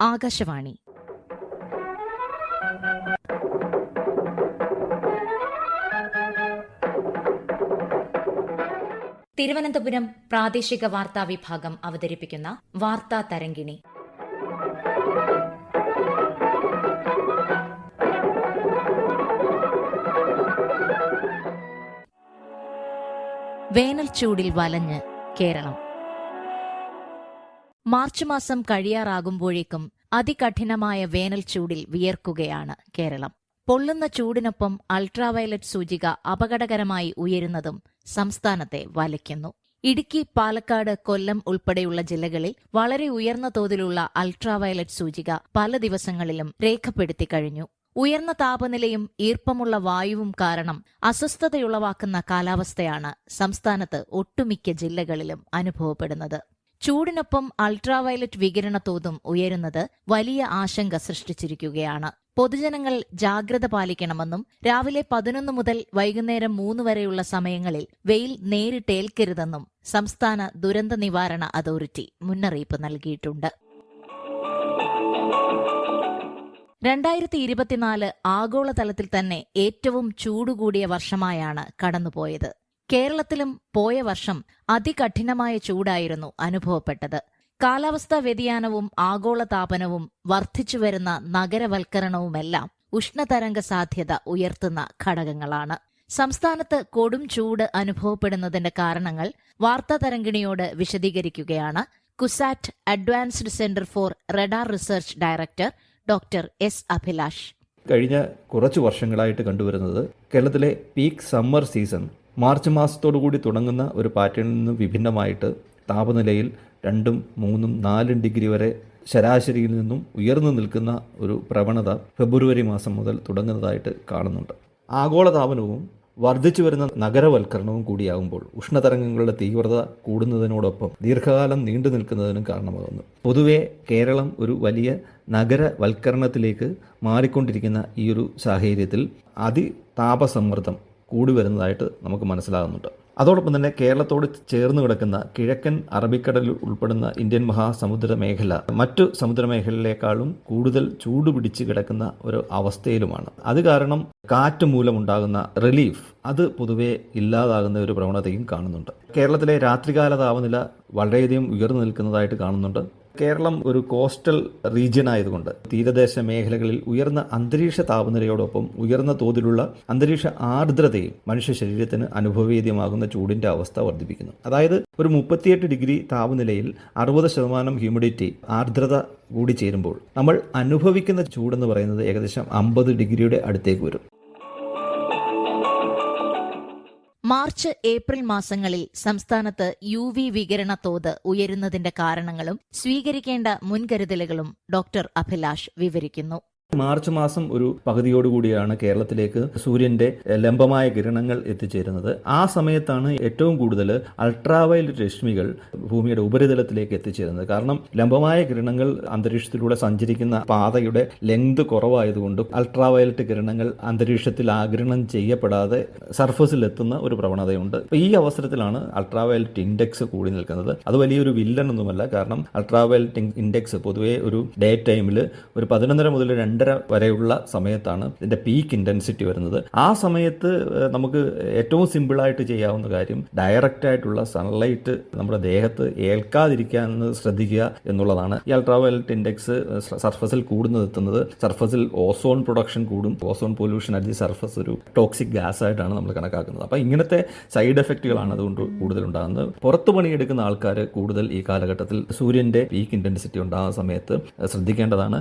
ആകാശവാണി. തിരുവനന്തപുരം പ്രാദേശിക വാർത്താ വിഭാഗം അവതരിപ്പിക്കുന്ന വാർത്താ തരംഗിണി. വേനൽ ചൂടിൽ വലഞ്ഞ് കേരളം. മാർച്ച് മാസം കഴിയാറാകുമ്പോഴേക്കും അതികഠിനമായ വേനൽ ചൂടിൽ വിയർക്കുകയാണ് കേരളം. പൊള്ളുന്ന ചൂടിനൊപ്പം അൾട്രാവയലറ്റ് സൂചിക അപകടകരമായി ഉയരുന്നതും സംസ്ഥാനത്തെ വലയ്ക്കുന്നു. ഇടുക്കി പാലക്കാട് കൊല്ലം ഉൾപ്പെടെയുള്ള ജില്ലകളിൽ വളരെ ഉയർന്ന തോതിലുള്ള അൾട്രാവയലറ്റ് സൂചിക പല ദിവസങ്ങളിലും രേഖപ്പെടുത്തി കഴിഞ്ഞു. ഉയർന്ന താപനിലയും ഈർപ്പമുള്ള വായുവും കാരണം അസ്വസ്ഥതയുളവാക്കുന്ന കാലാവസ്ഥയാണ് സംസ്ഥാനത്ത് ഒട്ടുമിക്ക ജില്ലകളിലും അനുഭവപ്പെടുന്നത്. ചൂടിനൊപ്പം അൾട്രാവയലറ്റ് വികിരണ തോതും ഉയരുന്നത് വലിയ ആശങ്ക സൃഷ്ടിച്ചിരിക്കുകയാണ്. പൊതുജനങ്ങൾ ജാഗ്രത പാലിക്കണമെന്നും രാവിലെ പതിനൊന്ന് മുതൽ വൈകുന്നേരം മൂന്ന് വരെയുള്ള സമയങ്ങളിൽ വെയിൽ നേരിട്ടേൽക്കരുതെന്നും സംസ്ഥാന ദുരന്ത നിവാരണ അതോറിറ്റി മുന്നറിയിപ്പ് നൽകിയിട്ടുണ്ട്. രണ്ടായിരത്തി ഇരുപത്തിനാല് ആഗോളതലത്തിൽ തന്നെ ഏറ്റവും ചൂടുകൂടിയ വർഷമായാണ് കടന്നുപോയത്. കേരളത്തിലും പോയ വർഷം അതികഠിനമായ ചൂടായിരുന്നു അനുഭവപ്പെട്ടത്. കാലാവസ്ഥാ വ്യതിയാനവും ആഗോളതാപനവും വർദ്ധിച്ചുവരുന്ന നഗരവൽക്കരണവുമെല്ലാം ഉഷ്ണതരംഗ സാധ്യത ഉയർത്തുന്ന ഘടകങ്ങളാണ്. സംസ്ഥാനത്ത് കൊടും ചൂട് അനുഭവപ്പെടുന്നതിന്റെ കാരണങ്ങൾ വാർത്താതരംഗിണിയോട് വിശദീകരിക്കുകയാണ് CUSAT advanced centre for radar research director doctor S Abhilash. കഴിഞ്ഞ കുറച്ച് വർഷങ്ങളായിട്ട് കണ്ടുവരുന്നത് കേരളത്തിലെ പീക്ക് സമ്മർ സീസൺ മാർച്ച് മാസത്തോടു കൂടി തുടങ്ങുന്ന ഒരു പാറ്റേണിൽ നിന്ന് വിഭിന്നമായിട്ട് താപനിലയിൽ രണ്ടും മൂന്നും നാലും ഡിഗ്രി വരെ ശരാശരിയിൽ നിന്നും ഉയർന്നു നിൽക്കുന്ന ഒരു പ്രവണത ഫെബ്രുവരി മാസം മുതൽ തുടങ്ങുന്നതായിട്ട് കാണുന്നുണ്ട്. ആഗോള താപനവും വർദ്ധിച്ചു വരുന്ന നഗരവൽക്കരണവും കൂടിയാകുമ്പോൾ ഉഷ്ണതരംഗങ്ങളുടെ തീവ്രത കൂടുന്നതിനോടൊപ്പം ദീർഘകാലം നീണ്ടു നിൽക്കുന്നതിനും കാരണമാകുന്നു. പൊതുവെ കേരളം ഒരു വലിയ നഗരവൽക്കരണത്തിലേക്ക് മാറിക്കൊണ്ടിരിക്കുന്ന ഈ ഒരു സാഹചര്യത്തിൽ അതിതാപസമ്മർദ്ദം കൂടി വരുന്നതായിട്ട് നമുക്ക് മനസ്സിലാകുന്നുണ്ട്. അതോടൊപ്പം തന്നെ കേരളത്തോട് ചേർന്ന് കിടക്കുന്ന കിഴക്കൻ അറബിക്കടലിൽ ഉൾപ്പെടുന്ന ഇന്ത്യൻ മഹാസമുദ്ര മേഖല മറ്റു സമുദ്രമേഖലയിലേക്കാളും കൂടുതൽ ചൂട് പിടിച്ച് കിടക്കുന്ന ഒരു അവസ്ഥയിലുമാണ്. അത് കാരണം കാറ്റ് മൂലമുണ്ടാകുന്ന റിലീഫ് അത് പൊതുവെ ഇല്ലാതാകുന്ന ഒരു പ്രവണതയും കാണുന്നുണ്ട്. കേരളത്തിലെ രാത്രികാല താപനില വളരെയധികം ഉയർന്നു നിൽക്കുന്നതായിട്ട് കാണുന്നുണ്ട്. കേരളം ഒരു കോസ്റ്റൽ റീജിയൻ ആയതുകൊണ്ട് തീരദേശ മേഖലകളിൽ ഉയർന്ന അന്തരീക്ഷ താപനിലയോടൊപ്പം ഉയർന്ന തോതിലുള്ള അന്തരീക്ഷ ആർദ്രതയും മനുഷ്യ ശരീരത്തിന് അനുഭവവേദ്യമാകുന്ന ചൂടിന്റെ അവസ്ഥ വർദ്ധിപ്പിക്കുന്നു. അതായത് ഒരു മുപ്പത്തിയെട്ട് ഡിഗ്രി താപനിലയിൽ അറുപത് ശതമാനം ഹ്യൂമിഡിറ്റി ആർദ്രത കൂടി ചേരുമ്പോൾ നമ്മൾ അനുഭവിക്കുന്ന ചൂടെന്ന് പറയുന്നത് ഏകദേശം അമ്പത് ഡിഗ്രിയുടെ അടുത്തേക്ക് വരും. മാർച്ച് ഏപ്രിൽ മാസങ്ങളിൽ സംസ്ഥാനത്ത് യു വി വികിരണ തോത് ഉയരുന്നതിന്റെ കാരണങ്ങളും സ്വീകരിക്കേണ്ട മുൻകരുതലുകളും ഡോക്ടർ അഭിലാഷ് വിവരിക്കുന്നു. മാർച്ച് മാസം ഒരു പകുതിയോടുകൂടിയാണ് കേരളത്തിലേക്ക് സൂര്യന്റെ ലംബമായ കിരണങ്ങൾ എത്തിച്ചേരുന്നത്. ആ സമയത്താണ് ഏറ്റവും കൂടുതൽ അൾട്രാവയലറ്റ് രശ്മികൾ ഭൂമിയുടെ ഉപരിതലത്തിലേക്ക് എത്തിച്ചേരുന്നത്. കാരണം ലംബമായ കിരണങ്ങൾ അന്തരീക്ഷത്തിലൂടെ സഞ്ചരിക്കുന്ന പാതയുടെ ലെങ്ത് കുറവായതുകൊണ്ട് അൾട്രാവയലറ്റ് കിരണങ്ങൾ അന്തരീക്ഷത്തിൽ ആഗിരണം ചെയ്യപ്പെടാതെ സർഫസിൽ എത്തുന്ന ഒരു പ്രവണതയുണ്ട്. ഈ അവസരത്തിലാണ് അൾട്രാവയലറ്റ് ഇൻഡെക്സ് കൂടി നിൽക്കുന്നത്. അത് വലിയൊരു വില്ലൻ ഒന്നുമല്ല. കാരണം അൾട്രാവയലറ്റ് ഇൻഡെക്സ് പൊതുവേ ഒരു ഡേ ടൈമിൽ ഒരു പതിനൊന്നര മുതൽ രണ്ടര വരെയുള്ള സമയത്താണ് ഇതിന്റെ പീക്ക് ഇന്റൻസിറ്റി വരുന്നത്. ആ സമയത്ത് നമുക്ക് ഏറ്റവും സിമ്പിളായിട്ട് ചെയ്യാവുന്ന കാര്യം ഡയറക്റ്റ് ആയിട്ടുള്ള സൺലൈറ്റ് നമ്മുടെ ദേഹത്ത് ഏൽക്കാതിരിക്കാൻ ശ്രദ്ധിക്കുക എന്നുള്ളതാണ്. ഈ അൾട്രാവയലറ്റ് ഇൻഡെക്സ് സർഫസിൽ കൂടുന്നതെത്തുന്നത് സർഫസിൽ ഓസോൺ പ്രൊഡക്ഷൻ കൂടും. ഓസോൺ പൊല്യൂഷൻ അല്ലെങ്കിൽ സർഫസ് ഒരു ടോക്സിക് ഗ്യാസ് ആയിട്ടാണ് നമ്മൾ കണക്കാക്കുന്നത്. അപ്പോൾ ഇങ്ങനത്തെ സൈഡ് എഫക്റ്റുകളാണ് അതുകൊണ്ട് കൂടുതൽ ഉണ്ടാകുന്നത് പുറത്തു പണിയെടുക്കുന്ന ആൾക്കാർ കൂടുതൽ ഈ കാലഘട്ടത്തിൽ സൂര്യന്റെ പീക്ക് ഇന്റൻസിറ്റി ഉണ്ടാകുന്ന സമയത്ത്. ശ്രദ്ധിക്കേണ്ടതാണ്.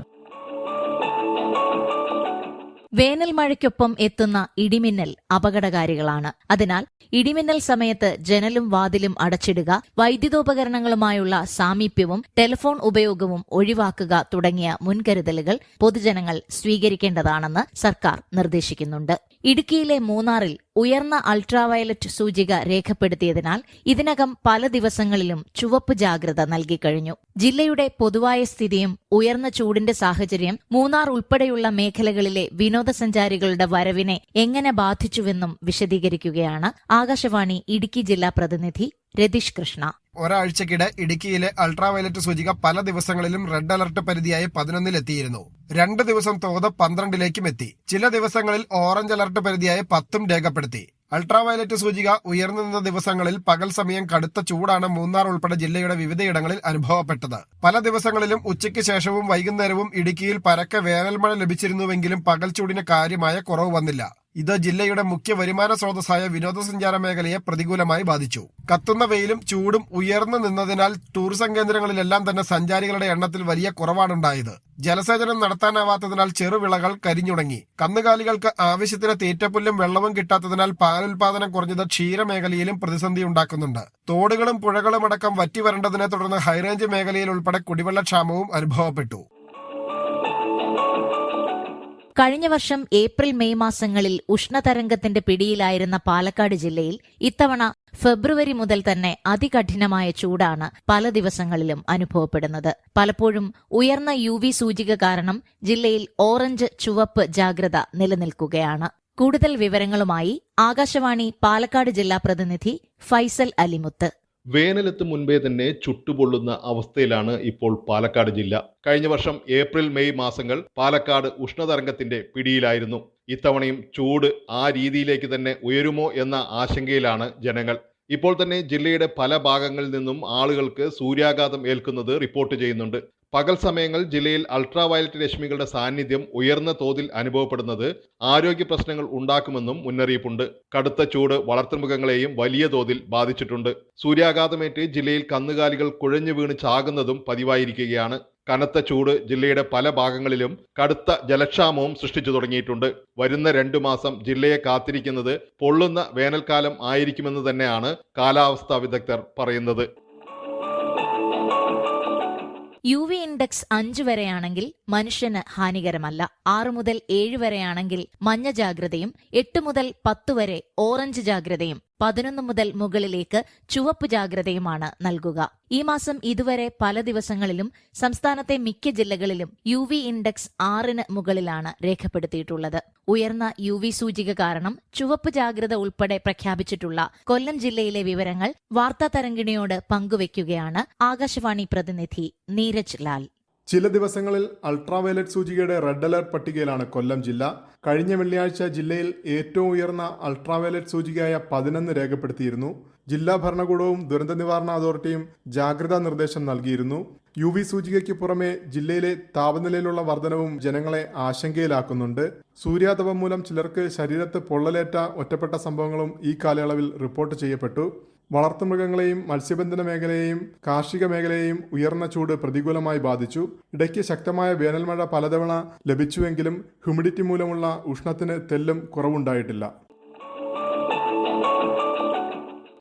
വേനൽ മഴയ്ക്കൊപ്പം എത്തുന്ന ഇടിമിന്നൽ അപകടകാരികളാണ്. അതിനാൽ ഇടിമിന്നൽ സമയത്ത് ജനലും വാതിലും അടച്ചിടുക വൈദ്യുതോപകരണങ്ങളുമായുള്ള സാമീപ്യവും ടെലിഫോൺ ഉപയോഗവും ഒഴിവാക്കുക തുടങ്ങിയ മുൻകരുതലുകൾ പൊതുജനങ്ങൾ സ്വീകരിക്കേണ്ടതാണെന്ന് സർക്കാർ നിർദ്ദേശിക്കുന്നുണ്ട്. ഇടുക്കിയിലെ മൂന്നാറിൽ ഉയർന്ന അൾട്രാവയലറ്റ് സൂചിക രേഖപ്പെടുത്തിയതിനാൽ ഇതിനകം പല ദിവസങ്ങളിലും ചുവപ്പ് ജാഗ്രത നൽകിക്കഴിഞ്ഞു ജില്ലയുടെ പൊതുവായ സ്ഥിതിയും ഉയർന്ന ചൂടിന്റെ സാഹചര്യം മൂന്നാർ ഉൾപ്പെടെയുള്ള മേഖലകളിലെ വിനോദസഞ്ചാരികളുടെ വരവിനെ എങ്ങനെ ബാധിച്ചുവെന്നും വിശദീകരിക്കുകയാണ്. ആകാശവാണി ഇടുക്കി ജില്ലാ പ്രതിനിധി രതീഷ് കൃഷ്ണ. ഒരാഴ്ചക്കിടെ ഇടുക്കിയിലെ അൾട്രാവയലറ്റ് സൂചിക പല ദിവസങ്ങളിലും റെഡ് അലർട്ട് പരിധിയായി പതിനൊന്നിലെത്തിയിരുന്നു. രണ്ട് ദിവസം തോത് പന്ത്രണ്ടിലേക്കും എത്തി. ചില ദിവസങ്ങളിൽ ഓറഞ്ച് അലർട്ട് പരിധിയായി പത്തും രേഖപ്പെടുത്തി. അൾട്രാവയലറ്റ് സൂചിക ഉയർന്നു നിന്ന ദിവസങ്ങളിൽ പകൽ സമയം കടുത്ത ചൂടാണ് മൂന്നാർ ഉൾപ്പെടെ ജില്ലയുടെ വിവിധയിടങ്ങളിൽ അനുഭവപ്പെട്ടത്. പല ദിവസങ്ങളിലും ഉച്ചയ്ക്ക് ശേഷവും വൈകുന്നേരവും ഇടുക്കിയിൽ പരക്കെ വേനൽമഴ ലഭിച്ചിരുന്നുവെങ്കിലും പകൽ ചൂടിന് കാര്യമായ കുറവ് വന്നില്ല. ഇത് ജില്ലയുടെ മുഖ്യ വരുമാന സ്രോതസ്സായ വിനോദസഞ്ചാര മേഖലയെ പ്രതികൂലമായി ബാധിച്ചു. കത്തുന്ന വെയിലും ചൂടും ഉയർന്നു നിന്നതിനാൽ ടൂറിസം കേന്ദ്രങ്ങളിലെല്ലാം തന്നെ സഞ്ചാരികളുടെ എണ്ണത്തിൽ വലിയ കുറവാണുണ്ടായത്. ജലസേചനം നടത്താനാവാത്തതിനാൽ ചെറുവിളകൾ കരിഞ്ഞുണങ്ങി. കന്നുകാലികൾക്ക് ആവശ്യത്തിന് തീറ്റപ്പുല്ലും വെള്ളവും കിട്ടാത്തതിനാൽ പാലുൽപാദനം കുറഞ്ഞത് ക്ഷീരമേഖലയിലും പ്രതിസന്ധി ഉണ്ടാക്കുന്നുണ്ട്. തോടുകളും പുഴകളും അടക്കം വറ്റി വരേണ്ടതിനെ തുടർന്ന് ഹൈറേഞ്ച് മേഖലയിൽ ഉൾപ്പെടെ കുടിവെള്ളക്ഷാമവും അനുഭവപ്പെട്ടു. കഴിഞ്ഞ വർഷം ഏപ്രിൽ മെയ് മാസങ്ങളിൽ ഉഷ്ണതരംഗത്തിന്റെ പിടിയിലായിരുന്ന പാലക്കാട് ജില്ലയിൽ ഇത്തവണ ഫെബ്രുവരി മുതൽ തന്നെ അതികഠിനമായ ചൂടാണ് പല ദിവസങ്ങളിലും അനുഭവപ്പെടുന്നത്. പലപ്പോഴും ഉയർന്ന യു സൂചിക കാരണം ജില്ലയിൽ ഓറഞ്ച് ചുവപ്പ് ജാഗ്രത നിലനിൽക്കുകയാണ്. കൂടുതൽ വിവരങ്ങളുമായി ആകാശവാണി പാലക്കാട് ജില്ലാ പ്രതിനിധി ഫൈസൽ അലിമുത്ത്. വേനലെത്ത് മുൻപേ തന്നെ ചുട്ടുപൊള്ളുന്ന അവസ്ഥയിലാണ് ഇപ്പോൾ പാലക്കാട് ജില്ല. കഴിഞ്ഞ വർഷം ഏപ്രിൽ മെയ് മാസങ്ങൾ പാലക്കാട് ഉഷ്ണതരംഗത്തിന്റെ പിടിയിലായിരുന്നു. ഇത്തവണയും ചൂട് ആ രീതിയിലേക്ക് തന്നെ ഉയരുമോ എന്ന ആശങ്കയിലാണ് ജനങ്ങൾ. ഇപ്പോൾ തന്നെ ജില്ലയുടെ പല ഭാഗങ്ങളിൽ നിന്നും ആളുകൾക്ക് സൂര്യാഘാതം ഏൽക്കുന്നത് റിപ്പോർട്ട് ചെയ്യുന്നുണ്ട്. പകൽ സമയങ്ങൾ ജില്ലയിൽ അൾട്രാവയലറ്റ് രശ്മികളുടെ സാന്നിധ്യം ഉയർന്ന തോതിൽ അനുഭവപ്പെടുന്നത് ആരോഗ്യ പ്രശ്നങ്ങൾ ഉണ്ടാക്കുമെന്നും മുന്നറിയിപ്പുണ്ട്. കടുത്ത ചൂട് വളർത്തുമൃഗങ്ങളെയും വലിയ തോതിൽ ബാധിച്ചിട്ടുണ്ട്. സൂര്യാഘാതമേറ്റ് ജില്ലയിൽ കന്നുകാലികൾ കുഴഞ്ഞു വീണ് ചാകുന്നതും പതിവായിരിക്കുകയാണ്. കനത്ത ചൂട് ജില്ലയുടെ പല ഭാഗങ്ങളിലും കടുത്ത ജലക്ഷാമവും സൃഷ്ടിച്ചു തുടങ്ങിയിട്ടുണ്ട്. വരുന്ന രണ്ടു മാസം ജില്ലയെ കാത്തിരിക്കുന്നത് പൊള്ളുന്ന വേനൽക്കാലം ആയിരിക്കുമെന്ന് തന്നെയാണ് കാലാവസ്ഥാ വിദഗ്ധർ പറയുന്നത്. യു വി ഇൻഡെക്സ് അഞ്ച് വരെയാണെങ്കിൽ മനുഷ്യന് ഹാനികരമല്ല. ആറ് മുതൽ ഏഴ് വരെയാണെങ്കിൽ മഞ്ഞ ജാഗ്രതയും എട്ട് മുതൽ പത്ത് വരെ ഓറഞ്ച് ജാഗ്രതയും. പതിനൊന്ന് മുതൽ മുകളിലേക്ക് ചുവപ്പ് ജാഗ്രതയുമാണ് നൽകുക. ഈ മാസം ഇതുവരെ പല ദിവസങ്ങളിലും സംസ്ഥാനത്തെ മിക്ക ജില്ലകളിലും യു വി ഇൻഡെക്സ് ആറിന് മുകളിലാണ് രേഖപ്പെടുത്തിയിട്ടുള്ളത്. ഉയർന്ന യു വി സൂചിക കാരണം ചുവപ്പ് ജാഗ്രത ഉൾപ്പെടെ പ്രഖ്യാപിച്ചിട്ടുള്ള കൊല്ലം ജില്ലയിലെ വിവരങ്ങൾ വാർത്താ തരംഗിണിയോട് പങ്കുവയ്ക്കുകയാണ് ആകാശവാണി പ്രതിനിധി നീരജ് ലാൽ. ചില ദിവസങ്ങളിൽ അൾട്രാവയലറ്റ് സൂചികയുടെ റെഡ് അലർട്ട് പട്ടികയിലാണ് കൊല്ലം ജില്ല. കഴിഞ്ഞ വെള്ളിയാഴ്ച ജില്ലയിൽ ഏറ്റവും ഉയർന്ന അൾട്രാവയലറ്റ് സൂചികയായ പതിനൊന്ന് രേഖപ്പെടുത്തിയിരുന്നു. ജില്ലാ ഭരണകൂടവും ദുരന്ത നിവാരണ അതോറിറ്റിയും ജാഗ്രതാ നിർദ്ദേശം നൽകിയിരുന്നു. യു വി സൂചികയ്ക്ക് പുറമെ ജില്ലയിലെ താപനിലയിലുള്ള വർധനവും ജനങ്ങളെ ആശങ്കയിലാക്കുന്നുണ്ട്. സൂര്യാതപം മൂലം ചിലർക്ക് ശരീരത്ത് പൊള്ളലേറ്റ ഒറ്റപ്പെട്ട സംഭവങ്ങളും ഈ കാലയളവിൽ റിപ്പോർട്ട് ചെയ്യപ്പെട്ടു. വളർത്തുമൃഗങ്ങളെയും മത്സ്യബന്ധന മേഖലയെയും കാർഷിക മേഖലയെയും ഉയർന്ന ചൂട് പ്രതികൂലമായി ബാധിച്ചു. ഇടയ്ക്ക് ശക്തമായ വേനൽമഴ പലതവണ ലഭിച്ചുവെങ്കിലും ഹ്യൂമിഡിറ്റി മൂലമുള്ള ഉഷ്ണത്തിന് തെല്ലും കുറവുണ്ടായിട്ടില്ല.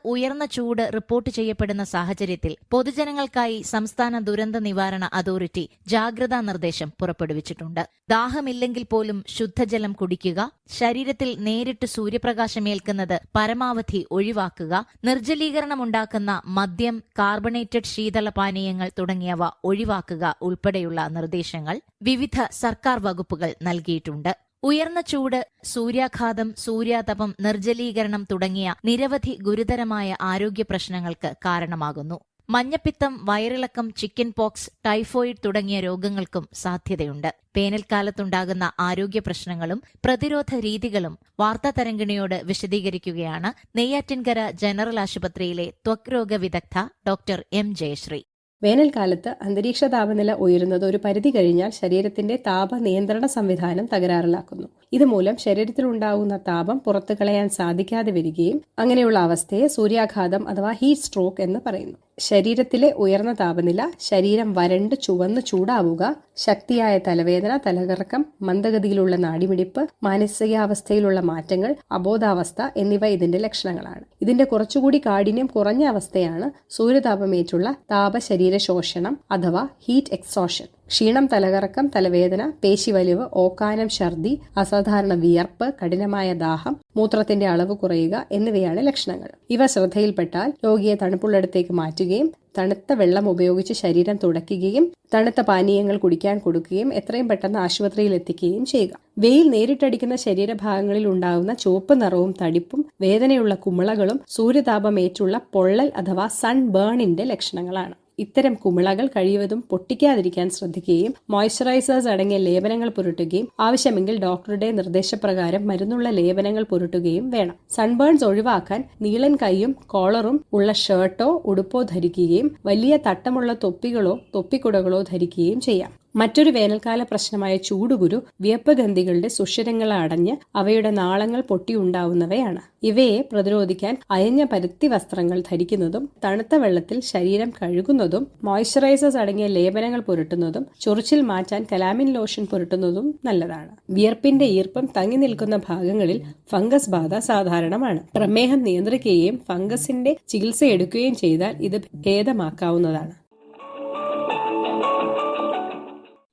ഉയർന്ന ചൂട് റിപ്പോർട്ട് ചെയ്യപ്പെടുന്ന സാഹചര്യത്തിൽ പൊതുജനങ്ങൾക്കായി സംസ്ഥാന ദുരന്ത നിവാരണ അതോറിറ്റി ജാഗ്രതാ നിർദ്ദേശം പുറപ്പെടുവിച്ചിട്ടുണ്ട്. ദാഹമില്ലെങ്കിൽ പോലും ശുദ്ധജലം കുടിക്കുക ശരീരത്തിൽ നേരിട്ട് സൂര്യപ്രകാശമേൽക്കുന്നത് പരമാവധി ഒഴിവാക്കുക നിർജലീകരണമുണ്ടാക്കുന്ന മദ്യം കാർബണേറ്റഡ് ശീതള പാനീയങ്ങൾ തുടങ്ങിയവ ഒഴിവാക്കുക ഉൾപ്പെടെയുള്ള നിർദ്ദേശങ്ങൾ വിവിധ സർക്കാർ വകുപ്പുകൾ നൽകിയിട്ടുണ്ട്. ഉയർന്ന ചൂട് സൂര്യാഘാതം സൂര്യാതപം നിർജലീകരണം തുടങ്ങിയ നിരവധി ഗുരുതരമായ ആരോഗ്യ പ്രശ്നങ്ങൾക്ക് കാരണമാകുന്നു. മഞ്ഞപ്പിത്തം വയറിളക്കം ചിക്കൻ പോക്സ് ടൈഫോയിഡ് തുടങ്ങിയ രോഗങ്ങൾക്കും സാധ്യതയുണ്ട്. വേനൽക്കാലത്തുണ്ടാകുന്ന ആരോഗ്യ പ്രശ്നങ്ങളും പ്രതിരോധ രീതികളും വാർത്താ തരംഗിണിയോട് വിശദീകരിക്കുകയാണ് നെയ്യാറ്റിൻകര ജനറൽ ആശുപത്രിയിലെ ത്വക് രോഗ വിദഗ്ധ ഡോക്ടർ എം ജയശ്രീ. വേനൽക്കാലത്ത് അന്തരീക്ഷ താപനില ഉയരുന്നത് ഒരു പരിധി കഴിഞ്ഞാൽ ശരീരത്തിന്റെ താപ നിയന്ത്രണ സംവിധാനം തകരാറിലാക്കുന്നു. ഇതുമൂലം ശരീരത്തിലുണ്ടാകുന്ന താപം പുറത്തു കളയാൻ സാധിക്കാതെ വരികയും അങ്ങനെയുള്ള അവസ്ഥയെ സൂര്യാഘാതം അഥവാ ഹീറ്റ് സ്ട്രോക്ക് എന്ന് പറയുന്നു. ശരീരത്തിലെ ഉയർന്ന താപനില ശരീരം വരണ്ട് ചുവന്ന് ചൂടാവുക ശക്തിയായ തലവേദന തലകറക്കം മന്ദഗതിയിലുള്ള നാടിമിടിപ്പ് മാനസികാവസ്ഥയിലുള്ള മാറ്റങ്ങൾ അബോധാവസ്ഥ എന്നിവ ഇതിന്റെ ലക്ഷണങ്ങളാണ്. ഇതിന്റെ കുറച്ചുകൂടി കാഠിന്യം കുറഞ്ഞ അവസ്ഥയാണ് സൂര്യതാപമേറ്റുള്ള താപശരീര ശോഷണം അഥവാ ഹീറ്റ് എക്സോഷൻ ക്ഷീണം തലകറക്കം തലവേദന പേശിവലിവ് ഓക്കാനം ഛർദി അസാധാരണ വിയർപ്പ് കഠിനമായ ദാഹം മൂത്രത്തിന്റെ അളവ് കുറയുക എന്നിവയാണ് ലക്ഷണങ്ങൾ. ഇവ ശ്രദ്ധയിൽപ്പെട്ടാൽ രോഗിയെ തണുപ്പുള്ളിടത്തേക്ക് മാറ്റുകയും തണുത്ത വെള്ളം ഉപയോഗിച്ച് ശരീരം തുടയ്ക്കുകയും തണുത്ത പാനീയങ്ങൾ കുടിക്കാൻ കൊടുക്കുകയും എത്രയും പെട്ടെന്ന് ആശുപത്രിയിൽ എത്തിക്കുകയും ചെയ്യുക. വെയിൽ നേരിട്ടടിക്കുന്ന ശരീരഭാഗങ്ങളിൽ ഉണ്ടാകുന്ന ചുവപ്പ് നിറവും തടിപ്പും വേദനയുള്ള കുമിളകളും സൂര്യതാപമേറ്റുള്ള പൊള്ളൽ അഥവാ സൺ ബേണിന്റെ ലക്ഷണങ്ങളാണ്. ഇത്തരം കുമിളകൾ കഴിയുന്നതും പൊട്ടിക്കാതിരിക്കാൻ ശ്രദ്ധിക്കുകയും മോയ്സ്ചറൈസേഴ്സ് അടങ്ങിയ ലേപനങ്ങൾ പുരട്ടുകയും ആവശ്യമെങ്കിൽ ഡോക്ടറുടെ നിർദ്ദേശപ്രകാരം മരുന്നുള്ള ലേപനങ്ങൾ പുരട്ടുകയും വേണം. സൺബേൺസ് ഒഴിവാക്കാൻ നീളൻ കൈയും കോളറും ഉള്ള ഷർട്ടോ ഉടുപ്പോ ധരിക്കുകയും വലിയ തട്ടമുള്ള തൊപ്പികളോ തൊപ്പിക്കുടകളോ ധരിക്കുകയും ചെയ്യാം. മറ്റൊരു വേനൽക്കാല പ്രശ്നമായ ചൂടുകുരു വ്യപ്പഗന്ധികളുടെ സുഷിരങ്ങൾ അടഞ്ഞ് അവയുടെ നാളങ്ങൾ പൊട്ടിയുണ്ടാവുന്നവയാണ്. ഇവയെ പ്രതിരോധിക്കാൻ അയഞ്ഞ പരുത്തി വസ്ത്രങ്ങൾ ധരിക്കുന്നതും തണുത്ത വെള്ളത്തിൽ ശരീരം കഴുകുന്നതും മോയ്സ്ചറൈസേഴ്സ് അടങ്ങിയ ലേപനങ്ങൾ പുരട്ടുന്നതും ചൊറിച്ചിൽ മാറ്റാൻ കലാമിൻ ലോഷൻ പുരട്ടുന്നതും നല്ലതാണ്. വിയർപ്പിന്റെ ഈർപ്പം തങ്ങി നിൽക്കുന്ന ഭാഗങ്ങളിൽ ഫംഗസ് ബാധ സാധാരണമാണ്. പ്രമേഹം നിയന്ത്രിക്കുകയും ഫംഗസിന്റെ ചികിത്സ എടുക്കുകയും ചെയ്താൽ ഇത് ഭേദമാക്കാവുന്നതാണ്.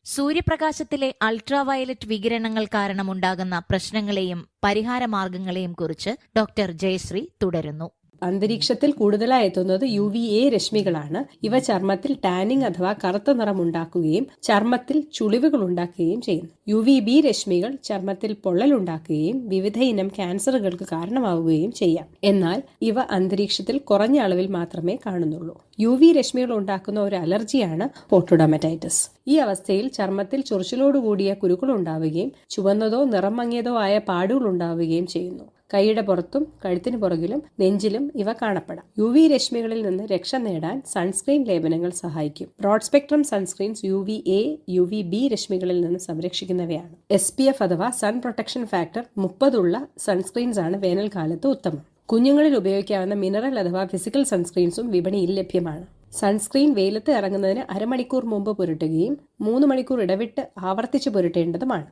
സൂര്യപ്രകാശത്തിലെ അൾട്രാവയലറ്റ് വികിരണങ്ങൾ കാരണമുണ്ടാകുന്ന പ്രശ്നങ്ങളെയും പരിഹാരമാർഗങ്ങളെയും കുറിച്ച് ഡോക്ടർ ജയശ്രീ തുടരുന്നു. അന്തരീക്ഷത്തിൽ കൂടുതലായി എത്തുന്നത് യു വി എ രശ്മികളാണ്. ഇവ ചർമ്മത്തിൽ ടാനിങ് അഥവാ കറുത്ത നിറം ഉണ്ടാക്കുകയും ചർമ്മത്തിൽ ചുളിവുകൾ ഉണ്ടാക്കുകയും ചെയ്യുന്നു. യു വി ബി രശ്മികൾ ചർമ്മത്തിൽ പൊള്ളൽ ഉണ്ടാക്കുകയും വിവിധ ഇനം ക്യാൻസറുകൾക്ക് കാരണമാവുകയും ചെയ്യാം. എന്നാൽ ഇവ അന്തരീക്ഷത്തിൽ കുറഞ്ഞ അളവിൽ മാത്രമേ കാണുന്നുള്ളൂ. യു വി രശ്മികൾ ഉണ്ടാക്കുന്ന ഒരു അലർജിയാണ് പോട്ടോഡമറ്റൈറ്റിസ്. ഈ അവസ്ഥയിൽ ചർമ്മത്തിൽ ചൊറിച്ചിലോടുകൂടിയ കുരുക്കൾ ഉണ്ടാവുകയും ചുവന്നതോ നിറം മങ്ങിയതോ ആയ പാടുകൾ ഉണ്ടാവുകയും ചെയ്യുന്നു. കൈയുടെ പുറത്തും കഴുത്തിന് പുറകിലും നെഞ്ചിലും ഇവ കാണപ്പെടാം. യു വി രശ്മികളിൽ നിന്ന് രക്ഷ നേടാൻ സൺസ്ക്രീൻ ലേപനങ്ങൾ സഹായിക്കും. Broad spectrum sunscreens U V A U V B രശ്മികളിൽ നിന്ന് സംരക്ഷിക്കുന്നവയാണ്. എസ് പി എഫ് അഥവാ സൺ പ്രൊട്ടക്ഷൻ ഫാക്ടർ മുപ്പതുള്ള സൺസ്ക്രീൻസ് ആണ് വേനൽക്കാലത്ത് ഉത്തമം. കുഞ്ഞുങ്ങളിൽ ഉപയോഗിക്കാവുന്ന മിനറൽ അഥവാ ഫിസിക്കൽ സൺസ്ക്രീൻസും വിപണിയിൽ ലഭ്യമാണ്. സൺസ്ക്രീൻ വെയിലത്ത് ഇറങ്ങുന്നതിന് അരമണിക്കൂർ മുമ്പ് പുരട്ടുകയും മൂന്ന് മണിക്കൂർ ഇടവിട്ട് ആവർത്തിച്ച് പുരട്ടേണ്ടതുമാണ്.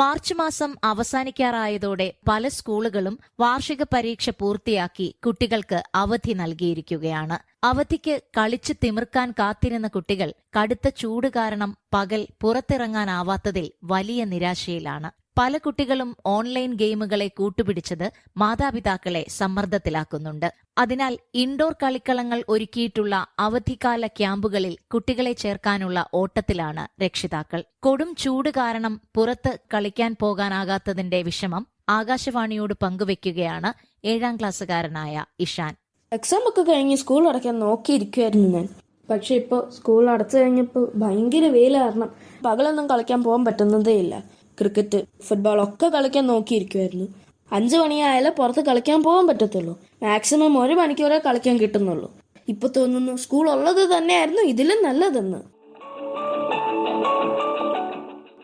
മാർച്ച് മാസം അവസാനിക്കാറായതോടെ പല സ്കൂളുകളും വാർഷിക പരീക്ഷ പൂർത്തിയാക്കി കുട്ടികൾക്ക് അവധി നൽകിയിരിക്കുകയാണ്. അവധിക്ക് കളിച്ചു തിമിർക്കാൻ കാത്തിരുന്ന കുട്ടികൾ കടുത്ത ചൂട് കാരണം പകൽ പുറത്തിറങ്ങാനാവാത്തതിൽ വലിയ നിരാശയിലാണ്. പല കുട്ടികളും ഓൺലൈൻ ഗെയിമുകളെ കൂട്ടുപിടിച്ചത് മാതാപിതാക്കളെ സമ്മർദ്ദത്തിലാക്കുന്നുണ്ട്. അതിനാൽ ഇൻഡോർ കളിക്കളങ്ങൾ ഒരുക്കിയിട്ടുള്ള അവധിക്കാല ക്യാമ്പുകളിൽ കുട്ടികളെ ചേർക്കാനുള്ള ഓട്ടത്തിലാണ് രക്ഷിതാക്കൾ. കൊടും ചൂട് കാരണം പുറത്ത് കളിക്കാൻ പോകാനാകാത്തതിന്റെ വിഷമം ആകാശവാണിയോട് പങ്കുവെക്കുകയാണ് ഏഴാം ക്ലാസ്സുകാരനായ ഇഷാൻ. എക്സാം ഒക്കെ കഴിഞ്ഞ് സ്കൂൾ അടയ്ക്കാൻ നോക്കിയിരിക്കുമായിരുന്നു ഞാൻ. പക്ഷെ ഇപ്പോൾ സ്കൂൾ അടച്ചു കഴിഞ്ഞപ്പോൾ ഭയങ്കര വെയിൽ കാരണം പകലൊന്നും കളിക്കാൻ പോകാൻ പറ്റുന്നതേ ഇല്ല ക്രിക്കറ്റ് ഫുട്ബോൾ ഒക്കെ കളിക്കാൻ നോക്കിയിരിക്കുമായിരുന്നു അഞ്ചു മണിയായാലേ പുറത്ത് കളിക്കാൻ പോകാൻ പറ്റത്തുള്ളൂ. മാക്സിമം ഒരു മണിക്കൂറേ കളിക്കാൻ കിട്ടുന്നുള്ളൂ. ഇപ്പൊ തോന്നുന്നു സ്കൂൾ ഉള്ളത് തന്നെയായിരുന്നു ഇതിലും നല്ലതെന്ന്.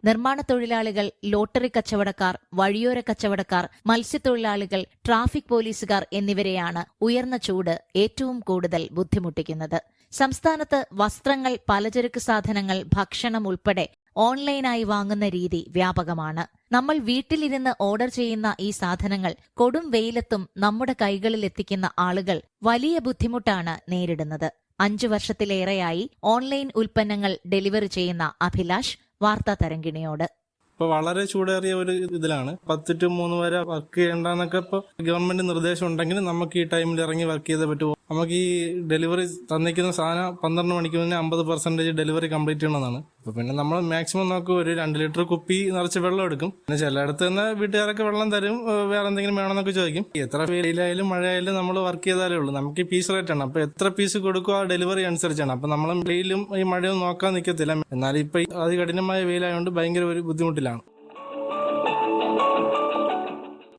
നിർമ്മാണ തൊഴിലാളികൾ ലോട്ടറി കച്ചവടക്കാർ വഴിയോര കച്ചവടക്കാർ മത്സ്യത്തൊഴിലാളികൾ ട്രാഫിക് പോലീസുകാർ എന്നിവരെയാണ് ഉയർന്ന ചൂട് ഏറ്റവും കൂടുതൽ ബുദ്ധിമുട്ടിക്കുന്നത്. സംസ്ഥാനത്ത് വസ്ത്രങ്ങൾ പലചരക്ക് സാധനങ്ങൾ ഭക്ഷണം ഉൾപ്പെടെ ഓൺലൈനായി വാങ്ങുന്ന രീതി വ്യാപകമാണ്. നമ്മൾ വീട്ടിലിരുന്ന് ഓർഡർ ചെയ്യുന്ന ഈ സാധനങ്ങൾ കൊടും വെയിലത്തും നമ്മുടെ കൈകളിൽ എത്തിക്കുന്ന ആളുകൾ വലിയ ബുദ്ധിമുട്ടാണ് നേരിടുന്നത്. അഞ്ചു വർഷത്തിലേറെയായി ഓൺലൈൻ ഉൽപ്പന്നങ്ങൾ ഡെലിവറി ചെയ്യുന്ന അഭിലാഷ് വാർത്താ തരംഗിണിയോട്. ഇപ്പൊ വളരെ ചൂടേറിയ ഒരു ഇതിലാണ്. പത്ത് ടു മൂന്ന് വരെ വർക്ക് ചെയ്യേണ്ടെന്നൊക്കെ ഇപ്പൊ ഗവൺമെന്റ് നിർദ്ദേശം ഉണ്ടെങ്കിൽ നമുക്ക് ഈ ടൈമിൽ ഇറങ്ങി വർക്ക് ചെയ്തേ പറ്റുമോ നമുക്ക് ഈ ഡെലിവറി തന്നിരിക്കുന്ന സാധനം പന്ത്രണ്ട് മണിക്ക് മുന്നേ അമ്പത് പെർസെന്റേജ് ഡെലിവറി കംപ്ലീറ്റ് ചെയ്യണമെന്നാണ്. അപ്പൊ പിന്നെ നമ്മൾ മാക്സിമം നമുക്ക് ഒരു രണ്ട് ലിറ്റർ കുപ്പി നിറച്ച് വെള്ളം എടുക്കും. പിന്നെ ചിലയിടത്ത് തന്നെ വീട്ടുകാരൊക്കെ വെള്ളം തരും വേറെ എന്തെങ്കിലും വേണമെന്നൊക്കെ ചോദിക്കും. എത്ര വെയിലായാലും മഴയായാലും നമ്മൾ വർക്ക് ചെയ്താലേ ഉള്ളൂ. നമുക്ക് പീസ് റേറ്റ് ആണ്. അപ്പോൾ എത്ര പീസ് കൊടുക്കുക ആ ഡെലിവറി അനുസരിച്ചാണ്. അപ്പോൾ നമ്മൾ വെയിലും ഈ മഴയും നോക്കാൻ നിൽക്കത്തില്ല എന്നാൽ ഇപ്പൊ ഈ അതികഠിനമായ വെയിലായതുകൊണ്ട് ഭയങ്കര ഒരു ബുദ്ധിമുട്ടിലാണ്.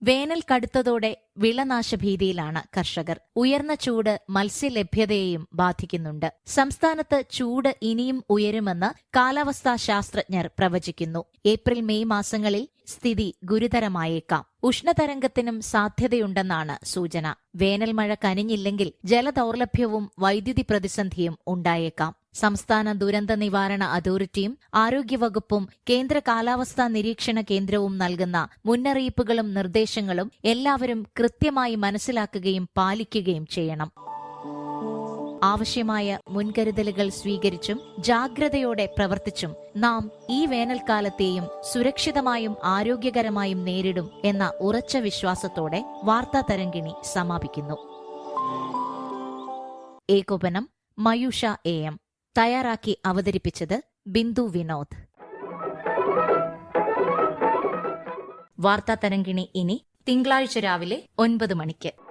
വേനൽ കടുത്തതോടെ വിളനാശഭീതിയിലാണ് കർഷകർ. ഉയർന്ന ചൂട് മത്സ്യലഭ്യതയെയും ബാധിക്കുന്നുണ്ട്. സംസ്ഥാനത്ത് ചൂട് ഇനിയും ഉയരുമെന്ന് കാലാവസ്ഥാ ശാസ്ത്രജ്ഞർ പ്രവചിക്കുന്നു. ഏപ്രിൽ മെയ് മാസങ്ങളിൽ സ്ഥിതി ഗുരുതരമായേക്കാം. ഉഷ്ണതരംഗത്തിനും സാധ്യതയുണ്ടെന്നാണ് സൂചന. വേനൽ മഴ കനിഞ്ഞില്ലെങ്കിൽ ജലദൗർലഭ്യവും വൈദ്യുതി പ്രതിസന്ധിയും ഉണ്ടായേക്കാം. സംസ്ഥാന ദുരന്ത നിവാരണ അതോറിറ്റിയും ആരോഗ്യവകുപ്പും കേന്ദ്ര കാലാവസ്ഥാ നിരീക്ഷണ കേന്ദ്രവും നൽകുന്ന മുന്നറിയിപ്പുകളും നിർദ്ദേശങ്ങളും എല്ലാവരും കൃത്യമായി മനസ്സിലാക്കുകയും പാലിക്കുകയും ചെയ്യണം. ആവശ്യമായ മുൻകരുതലുകൾ സ്വീകരിച്ചും ജാഗ്രതയോടെ പ്രവർത്തിച്ചും നാം ഈ വേനൽക്കാലത്തെയും സുരക്ഷിതമായും ആരോഗ്യകരമായും നേരിടും എന്ന ഉറച്ച വിശ്വാസത്തോടെ വാർത്താ തരംഗിണി സമാപിക്കുന്നു. ഏകോപനം മയൂഷ എ എം. തയ്യാറാക്കി അവതരിപ്പിച്ചത് ബിന്ദു വിനോദ്. വാർത്താ തരംഗിണി ഇനി തിങ്കളാഴ്ച രാവിലെ ഒൻപത് മണിക്ക്.